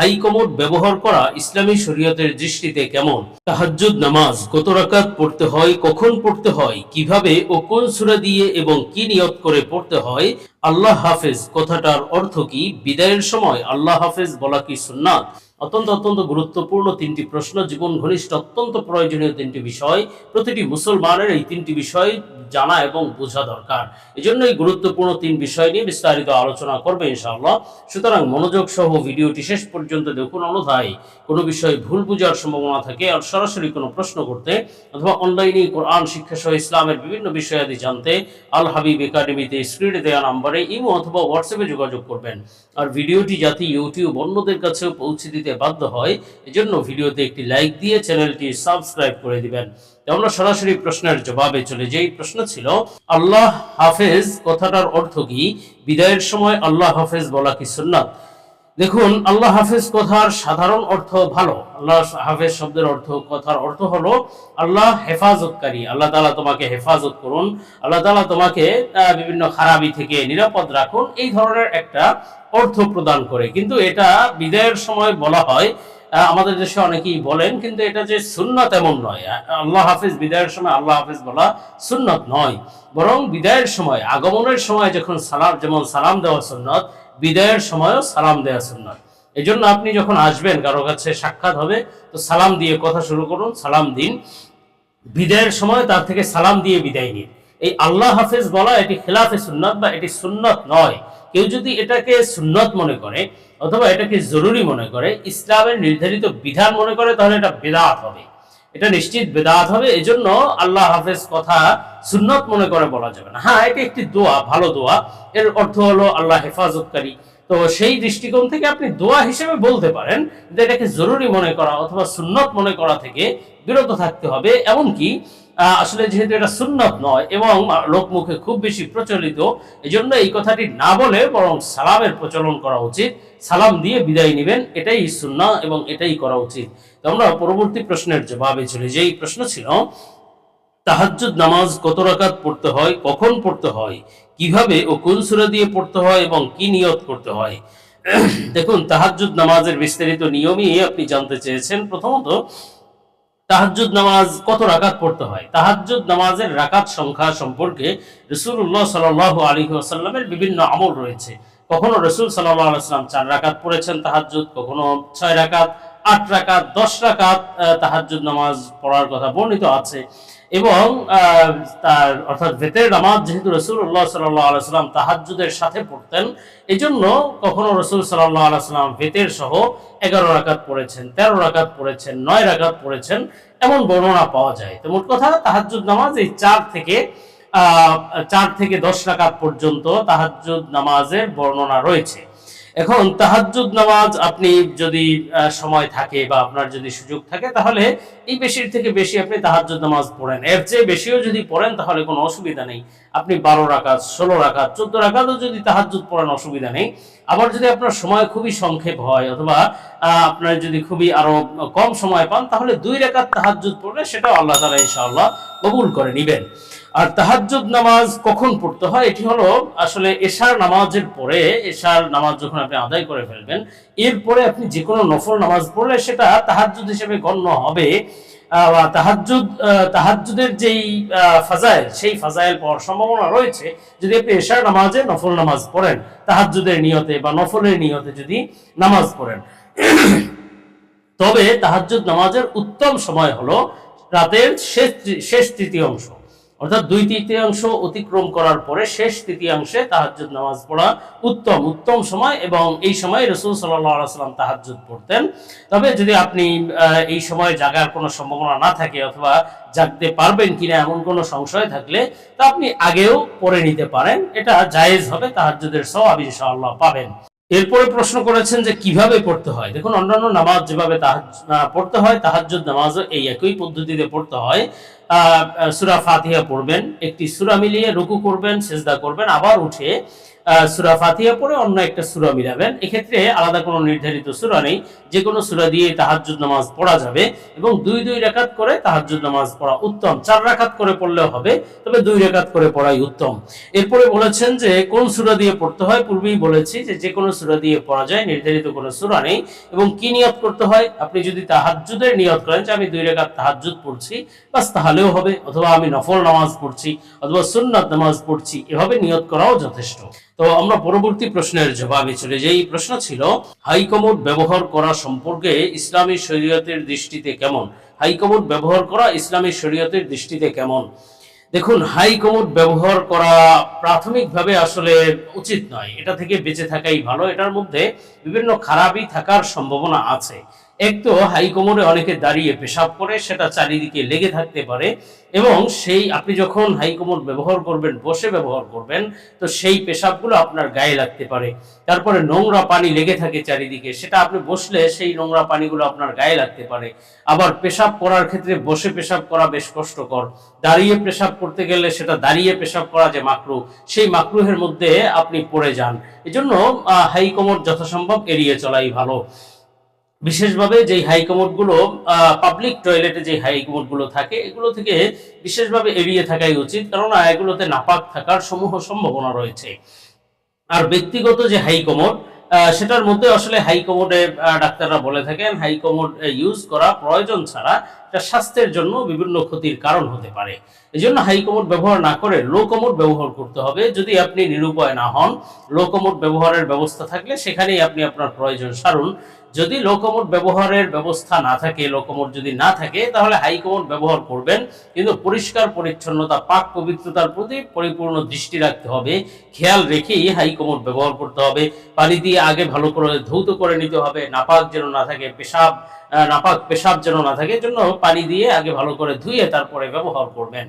High commode ব্যবহার করা ইসলামী শরীয়তের দৃষ্টিতে কেমন? তাহাজ্জুদ নামাজ কত রাকাত পড়তে হয়, কখন পড়তে হয়, কীভাবে ও কোন সূরা দিয়ে এবং কি নিয়ত করে পড়তে হয়, আল্লাহ হাফেজ কথাটার অর্থ কি? বিদায়ের সময় আল্লাহ হাফেজ বলা কি সুন্নাত? অত্যন্ত অত্যন্ত গুরুত্বপূর্ণ তিনটি প্রশ্ন, জীবন ঘনিষ্ঠ, অত্যন্ত প্রয়োজনীয় তিনটি বিষয়। প্রতিটি মুসলমানের এই তিনটি বিষয় জানা এবং বোঝা দরকার। এই জন্য এই গুরুত্বপূর্ণ তিন বিষয় নিয়ে বিস্তারিত আলোচনা করবে ইনশাআল্লাহ। সুতরাং মনোযোগ সহ ভিডিওটি শেষ পর্যন্ত দেখুন, অন্যথায় কোনো বিষয়ে ভুল বোঝার সম্ভাবনা থাকে আর সরাসরি কোনো প্রশ্ন করতে অথবা অনলাইনে কোরআন শিক্ষা সহ ইসলামের বিভিন্ন বিষয়াদি জানতে আল হাবিব একাডেমিতে স্ক্রিনে দেওয়া নাম্বারে ইমো অথবা হোয়াটসঅ্যাপে যোগাযোগ করবেন। আর ভিডিওটি যাতে ইউটিউব অন্যদের কাছেও পৌঁছে দিতে বাধ্য হয়, এজন্য ভিডিওতে একটি লাইক দিয়ে চ্যানেলটি সাবস্ক্রাইব করে দিবেন। আমরা সরাসরি প্রশ্নের জবাবে চলে যাই। প্রশ্ন ছিল, আল্লাহ হাফেজ কথাটার অর্থ কি? বিদায়ের সময় আল্লাহ হাফেজ বলা কি সুন্নাত? দেখুন, আল্লাহ হাফেজ কথার সাধারণ অর্থ ভালো। আল্লাহ হাফেজ শব্দের অর্থ, কথার অর্থ হলো আল্লাহ হেফাজতকারী। আল্লাহ তাআলা তোমাকে হেফাজত করুন। আল্লাহ তাআলা তোমাকে বিভিন্ন খারাপি থেকে নিরাপদ রাখুন। এই ধরনের একটা অর্থ প্রদান করে। কিন্তু এটা বিদায়ের সময় বলা হয় আমাদের দেশে অনেকেই বলেন, কিন্তু এটা যে সুন্নত এমন নয়। আল্লাহ হাফিজ, বিদায়ের সময় আল্লাহ হাফিজ বলা সুন্নত নয়। বরং বিদায়ের সময়, আগমনের সময় যখন সালাম, যেমন সালাম দেওয়া সুন্নত, বিদায়ের সময়ও সালাম দেওয়া সুন্নত। এই জন্য আপনি যখন আসবেন, কারও কাছে সাক্ষাৎ হবে, তো সালাম দিয়ে কথা শুরু করুন, সালাম দিন। বিদায়ের সময় তার থেকে সালাম দিয়ে বিদায় নিন। এই আল্লাহ হাফেজ বলা এটি খেলাফে সুন্নত বা এটি সুন্নত নয়। কেউ যদি এটাকে সুন্নত মনে করে অথবা এটাকে জরুরি মনে করে, ইসলামের নির্ধারিত বিধান মনে করে, তাহলে এটা বেদাত হবে। এটা নিশ্চিত বেদাত হবে, এজন্য আল্লাহ হাফেজ কথা সুন্নত মনে করে বলা যাবে না। হ্যাঁ এটা একটি দোয়া, ভালো দোয়া। এর অর্থ হলো আল্লাহ হেফাজতকারী। তো সেই দৃষ্টিকোণ থেকে আপনি দোয়া হিসেবে বলতে পারেন যে এটাকে জরুরি মনে করা অথবা সুন্নত মনে করা থেকে বিরত থাকতে হবে। এমনকি আসলে যেহেতু এটা সুন্নত নয় এবং লোকমুখে খুব বেশি প্রচলিত, এজন্য এই কথাটি না বলে বরং সালামের প্রচলন করা উচিত। সালাম দিয়ে বিদায় নেবেন, এটাই সুন্না এবং এটাই করা উচিত। তো আমরা পরবর্তী প্রশ্নের জবাবে চলে যাই। প্রশ্ন ছিল, তাহাজ্জুদ নামাজ কত রাকাত পড়তে হয়, কখন পড়তে হয়, কীভাবে ও কোন সূরা দিয়ে পড়তে হয় এবং কি নিয়ত করতে হয়? দেখুন, তাহাজ্জুদ নামাজের বিস্তারিত নিয়মই আপনি জানতে চেয়েছেন। প্রথমত তাহাজ্জুদ নামাজ কত রাকাত পড়তে হয়? তাহাজুদ নামাজের রাকাত সংখ্যা সম্পর্কে রসুল্লাহ সাল আলী আসাল্লামের বিভিন্ন আমল রয়েছে। কখনো রসুল সাল্লাহ আলাইসাল্লাম চার রাকাত পড়েছেন তাহাজুদ কখনো ছয় রাকাত, আট রাকাত, দশ রাকাত তাহাজুদ নামাজ পড়ার কথা বর্ণিত আছে। এবং তার, অর্থাৎ ভেতের নামাজ যেহেতু রসুল রসুল্লাহ সাল্লাহ আলাইসাল্লাম তাহাজ্জুদের সাথে পড়তেন এই জন্য কখনো রসুল সাল্লাহ আলাইসাল্লাম ভেতের সহ এগারো রাকাত পড়েছেন, তেরো রাকাত পড়েছেন, নয় রাকাত পড়েছেন, এমন বর্ণনা পাওয়া যায়। তো মোট কথা, তাহাজ্জুদ নামাজ এই চার থেকে চার থেকে দশ রাকাত পর্যন্ত তাহাজ্জুদ নামাজের বর্ণনা রয়েছে। এখন তাহাজ্জুদ নামাজ আপনি যদি সময় থাকে বা আপনার যদি সুযোগ থাকে, তাহলে এই বেশির থেকে বেশি আপনি তাহাজ্জুদ নামাজ পড়েন। এর চেয়ে বেশিও যদি পড়েন, তাহলে কোনো অসুবিধা নেই। আপনি বারো রাকাত, ষোলো রাকাত, চোদ্দ রাকাতও যদি তাহাজ্জুদ পড়েন, অসুবিধা নেই। আবার যদি আপনার সময় খুবই সংক্ষেপ হয়, অথবা আপনার যদি খুবই আরও কম সময় পান, তাহলে দুই রাকাত তাহাজ্জুদ পড়লে সেটাও আল্লাহ তালা ইনশাআল্লাহ কবুল করে নিবেন। আর তাহাজ্জুদ নামাজ কখন পড়তে হয়? এটি হলো আসলে এশার নামাজের পরে, এশার নামাজ যখন আপনি আদায় করে ফেলবেন, এরপরে আপনি যে কোনো নফল নামাজ পড়লে সেটা তাহাজ্জুদ হিসেবে গণ্য হবে। তাহাজ্জুদ তাহাজ্জুদের যেই ফাজাইল, সেই ফাজাইল পাওয়ার সম্ভাবনা রয়েছে। যদি আপনি এশার নামাজে নফল নামাজ পড়েন, তাহাজ্জুদের নিয়তে বা নফলের নিয়তে যদি নামাজ পড়েন। তবে তাহাজ্জুদ নামাজের উত্তম সময় হলো রাতের শেষ শেষ তৃতীয়াংশ। অর্থাৎ দুই তৃতীয়াংশ অতিক্রম করার পরে শেষ তৃতীয়াংশে তাহাজ্জুদ নামাজ পড়া উত্তম উত্তম সময় এবং এই সময় রসুল সাল্লাম তাহাজ্জুদ পড়তেন। তবে যদি আপনি এই সময় জাগার কোনো সম্ভাবনা না থাকে অথবা জাগতে পারবেন কিনা এমন কোনো সংশয় থাকলে, তা আপনি আগেও পড়ে নিতে পারেন। এটা জায়েজ হবে, তাহাজ্জুদের সওয়াব ইনশাআল্লাহ পাবেন। এরপরে প্রশ্ন করেছেন যে কীভাবে পড়তে হয়। দেখুন, অন্যান্য নামাজ যেভাবে তাহাজ পড়তে হয়, তাহাজ্জুদ নামাজও এই একই পদ্ধতিতে পড়তে হয়। আহ সুরা ফাতিহা পড়বেন, একটি সুরা মিলিয়ে রুকু করবেন, সেজদা করবেন, আবার উঠে সুরা ফাতিহা পড়ে অন্য একটা সুরা মিলাবেন। এক্ষেত্রে আলাদা কোনো নির্ধারিত সুরা নেই। যে কোনো সুরা দিয়ে তাহাজ্জুদ নামাজ পড়া যাবে এবং দুই দুই রাকাত করে তাহাজ্জুদ নামাজ পড়া উত্তম। চার রাকাত করে পড়লেও হবে, তবে দুই রাকাত করে পড়াই উত্তম। এরপরে বলেছেন যে, কোন সুরা দিয়ে পড়তে হয়? পূর্বেই বলেছি যে যে কোনো সুরা দিয়ে পড়া যায়, নির্ধারিত কোনো সুরা নেই। এবং কি নিয়ত করতে হয়? আপনি যদি তাহাজ্জুদের নিয়ত করেন যে, আমি দুই রেখাত তাহাজ্জুদ পড়ছি, বাস তাহলেও হবে। অথবা আমি নফল নামাজ পড়ছি, অথবা সুন্নাত নামাজ পড়ছি, এভাবে নিয়ত করাও যথেষ্ট। তো আমরা পরবর্তী প্রশ্নের জবাবে চলে যাই। প্রশ্ন ছিল, হাইকমোড ব্যবহার করা সম্পর্কে ইসলামী শরীয়তের দৃষ্টিতে কেমন? হাইকমোড ব্যবহার করা ইসলামী শরীয়তের দৃষ্টিতে কেমন? দেখুন হাই কমোড ব্যবহার করা প্রাথমিকভাবে আসলে উচিত নয়। এটা থেকে বেঁচে থাকাই ভালো। এটার মধ্যে বিভিন্ন খারাপই থাকার সম্ভাবনা আছে। এক তো হাই কোমরে অনেকে দাঁড়িয়ে পেশাব করে সেটা চারিদিকে লেগে থাকতে পারে। এবং সেই আপনি যখন হাই কোমর ব্যবহার করবেন বসে ব্যবহার করবেন তো সেই পেশাবগুলো আপনার গায়ে লাগতে পারে। তারপরে নোংরা পানি লেগে থাকে চারিদিকে সেটা আপনি বসলে সেই নোংরা পানিগুলো আপনার গায়ে লাগতে পারে। আবার পেশাব করার ক্ষেত্রে বসে পেশাব করা বেশ কষ্টকর। দাঁড়িয়ে পেশাব করতে গেলে সেটা দাঁড়িয়ে পেশাব করা যে মাকরু সেই মাকরুহের মধ্যে আপনি পড়ে যান। এজন্য আহ, হাই যথাসম্ভব এড়িয়ে চলাই ভালো। বিশেষভাবে যেই হাই গুলো পাবলিক টয়লেটে যে হাই গুলো থাকে, এগুলো থেকে বিশেষভাবে এড়িয়ে থাকাই উচিত। কেননা, এগুলোতে নাপাক থাকার সমূহ সম্ভাবনা রয়েছে। আর ব্যক্তিগত যে হাই কমোড সেটার মধ্যে আসলে হাই কমোডে ডাক্তাররা বলে থাকেন হাই কমোড ইউজ করা প্রয়োজন ছাড়া এটা স্বাস্থ্যের জন্য বিভিন্ন ক্ষতির কারণ হতে পারে। এই জন্য হাই কমোড ব্যবহার না করে লো কমোড ব্যবহার করতে হবে। যদি আপনি নিরুপায় না হন লো কমোড ব্যবহারের ব্যবস্থা থাকলে সেখানেই আপনি আপনার প্রয়োজন সারুন। যদি লোকমোট ব্যবহারের ব্যবস্থা না থাকে লোকমোট যদি না থাকে, তাহলে হাইকমোট ব্যবহার করবেন। কিন্তু পরিষ্কার, পরিচ্ছন্নতা, পাক পবিত্রতার প্রতি পরিপূর্ণ দৃষ্টি রাখতে হবে। খেয়াল রেখেই হাইকমোট ব্যবহার করতে হবে। পানি দিয়ে আগে ভালো করে ধৌত করে নিতে হবে। নাপাক যেন না থাকে, পেশাব নাপাক, পেশাব যেন না থাকে জন্য পানি দিয়ে আগে ভালো করে ধুয়ে তারপরে ব্যবহার করবেন।